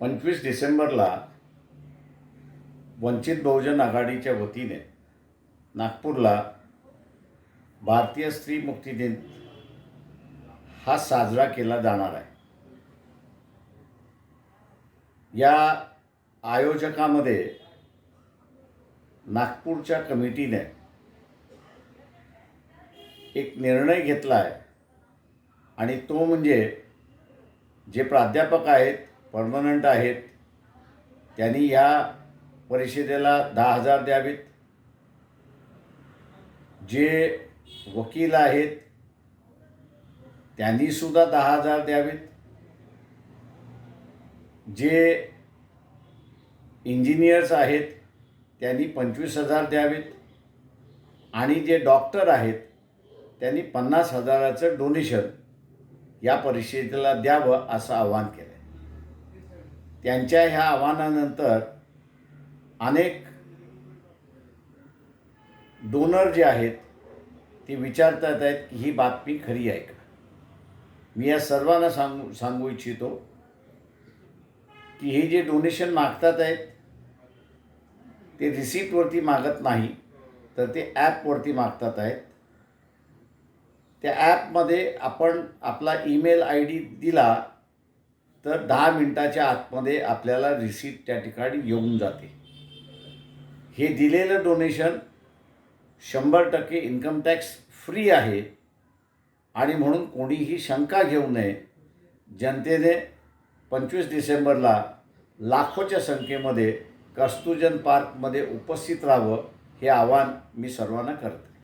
पंचवीस डिसेंबरला वंचित बहुजन आघाडीच्या वतीने नागपूरला भारतीय स्त्री मुक्ती दिन हा साजरा केला जाणार आहे. या आयोजकामध्ये नागपूरच्या कमिटीने एक निर्णय घेतला आहे आणि तो म्हणजे जे प्राध्यापक आहेत परमनंट आहेत. त्यांनी या परिषदेला दहा हजार द्यावेत. जे वकील आहेत त्यांनीसुद्धा दहा हजार द्यावेत. जे इंजिनियर्स आहेत त्यांनी पंचवीस हजार द्यावेत. आणि जे डॉक्टर आहेत त्यांनी पन्नास हजाराचं डोनेशन या परिषदेला द्यावं असं आवाहन केलं आहे त्यांच्या ह्या आव्हानानंतर अनेक डोनर जे आहेत ते विचारतात आहेत की ही बातमी खरी आहे का? मी या सर्वांना सांगू सांगू इच्छितो की हे जे डोनेशन मागतात आहेत ते रिसिप्टवरती मागत नाही तर ते ॲपवरती मागतात आहेत. त्या ॲपमध्ये आपण आपला ईमेल आय डी दिला तर दहा मिनटाच्या आतमध्ये आपल्याला रिसीट त्या ठिकाणी येऊन जाते. हे दिलेलं डोनेशन शंभर टक्के इन्कम टॅक्स फ्री आहे. आणि म्हणून कोणीही शंका घेऊ नये. जनतेने पंचवीस डिसेंबरला लाखोच्या संख्येमध्ये कस्तुजन पार्कमध्ये उपस्थित राहावं हे आवाहन मी सर्वांना करते